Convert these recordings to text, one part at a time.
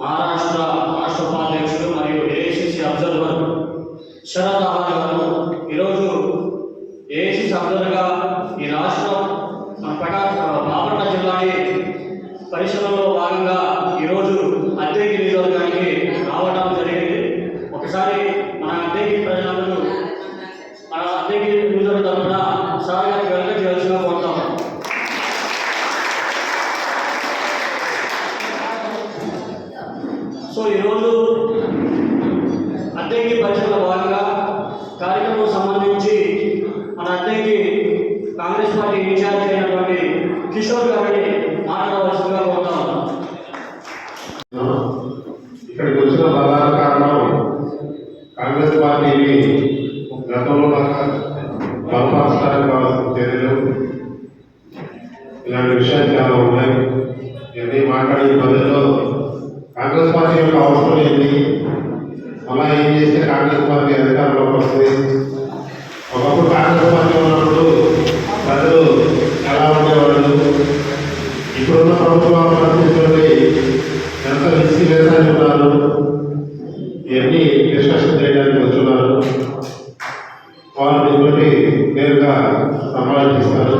మహారాష్ట్ర రాష్ట్ర ఉపాధ్యక్షుడు మరియు ఏఐసిసి అబ్జర్వర్ శరద్ ఆహార్ గారు ఈరోజు ఏఐసిసి అబ్జర్వర్గా ఈ రాష్ట్రం మన ప్రకాశం బాపట్ల జిల్లాకి పరిశ్రమ అద్దెకి పరిశ్రమలో భాగంగా కార్యక్రమం సంబంధించి మన అద్దెకి కాంగ్రెస్ పార్టీ ఇన్ఛార్జ్ అయినటువంటి కిషోర్ గారిని మాట్లాడవలసిందిగా కోరుతా ఇక్కడికి వచ్చిన ప్రధాన కారణం కాంగ్రెస్ పార్టీని గతంలో బలపరచడానికి కావాల్సిన చర్యలు ఇలాంటి విషయాలు చాలా ఉన్నాయి. ఇవన్నీ మాట్లాడే పద్ధతిలో కాంగ్రెస్ పార్టీ యొక్క అవసరం ఏంటి అలా ఏం చేస్తే కాంగ్రెస్ పార్టీ అధికారంలోకి వస్తుంది. ఒకప్పుడు కాంగ్రెస్ పార్టీ ఉన్నప్పుడు ప్రజలు ఎలా ఉండేవాళ్ళు. ఇప్పుడున్న ప్రభుత్వం పరిస్థితుల్ని ఎంత విసి వేసాన్ని ఉన్నారు. ఇవన్నీ డిస్కషన్ చేయడానికి వచ్చున్నారు. వాళ్ళు దీన్ని నేరుగా సమాలోచిస్తారు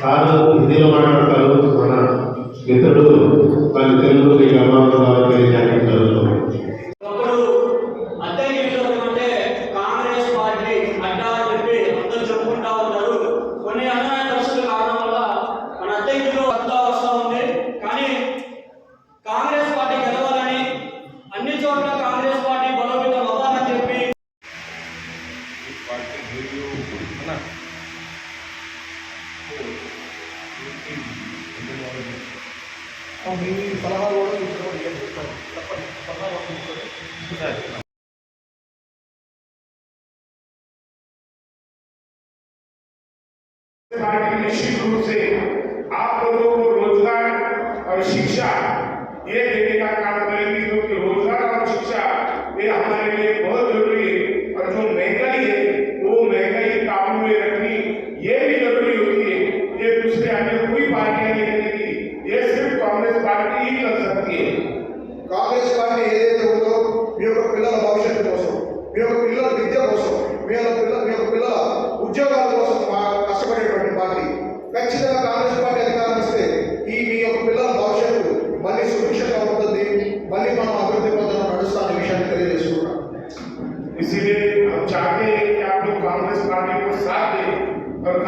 సారు హిందీలో మాట్లాడతారు. మన మిత్రుడు వాళ్ళ తెలుగు మీకు గర్భంలో మీ సలహాలు కూడా తీసుకోండి ఏం చెప్తారు తప్పని సలహాలు తీసుకోండి पार्टी निश्चित रूप से आप लोगों को रोजगार और शिक्षा ये देने का काम करेगी क्योंकि रोजगार और शिक्षा ये हमारे लिए बहुत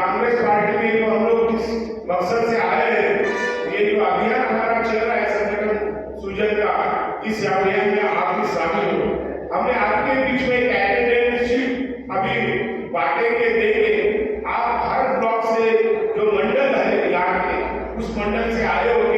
कांग्रेस पार्टी में जो हम लोग किस मकसद से आए हैं? ये जो अभियान हमारा चल रहा है, संगठन सूजन का इस अभियान में आप भी शामिल हो। हमने आपके बीच में एक अटेंडेंस शीट अभी बांटेंगे देंगे आप हर ब्लॉक से जो मंडल है यहाँ के, उस मंडल से आए होंगे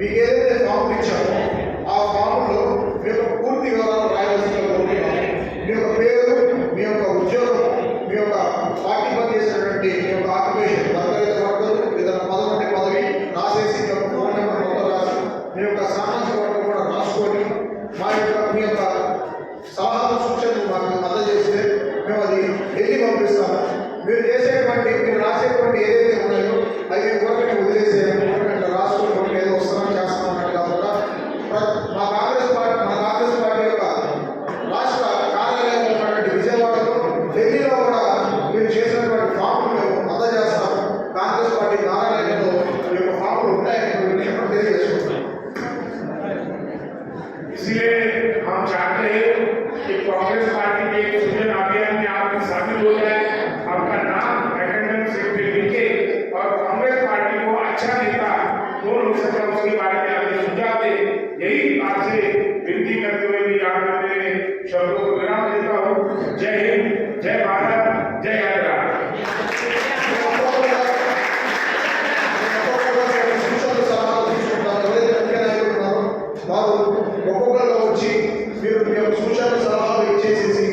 మీకు ఏదైతే ఫామ్ ఇచ్చామో ఆ ఫామ్లో మీ యొక్క పూర్తి వివరాలు రాయవలసిందిగా కోరుతున్నాను మీ యొక్క పేరు మీ యొక్క ఉద్యోగం మీ యొక్క పార్టీ పని మీ యొక్క ఆక్యుపేషన్ వర్గరైతే వర్గం ఏదైనా పదవి ఉంటే పదవి రాసేసి మీ యొక్క ఫోన్ నెంబర్ మొత్తం రాసి మీ యొక్క సామాజిక వర్గం కూడా రాసుకొని మా యొక్క మీ యొక్క సలహాలు సూచనలు మాకు అందజేస్తే మేము అది ఢిల్లీ పంపిస్తాము. మీరు చేసేటువంటి మీరు రాసేటువంటి ఏదైతే ఉన్నాయో అవి ఊరకనే వదిలేసేయాలి करते हुए भी यहाँ पे मेरे शब्दों को వచ్చి మీరు మేము సూచన ఇచ్చేసేసి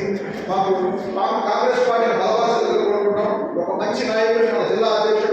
మాకు మాకు కాంగ్రెస్ పార్టీ బలవాసాలు కోరుకుంటాం. ఒక మంచి నాయకుడు జిల్లా అధ్యక్షుడు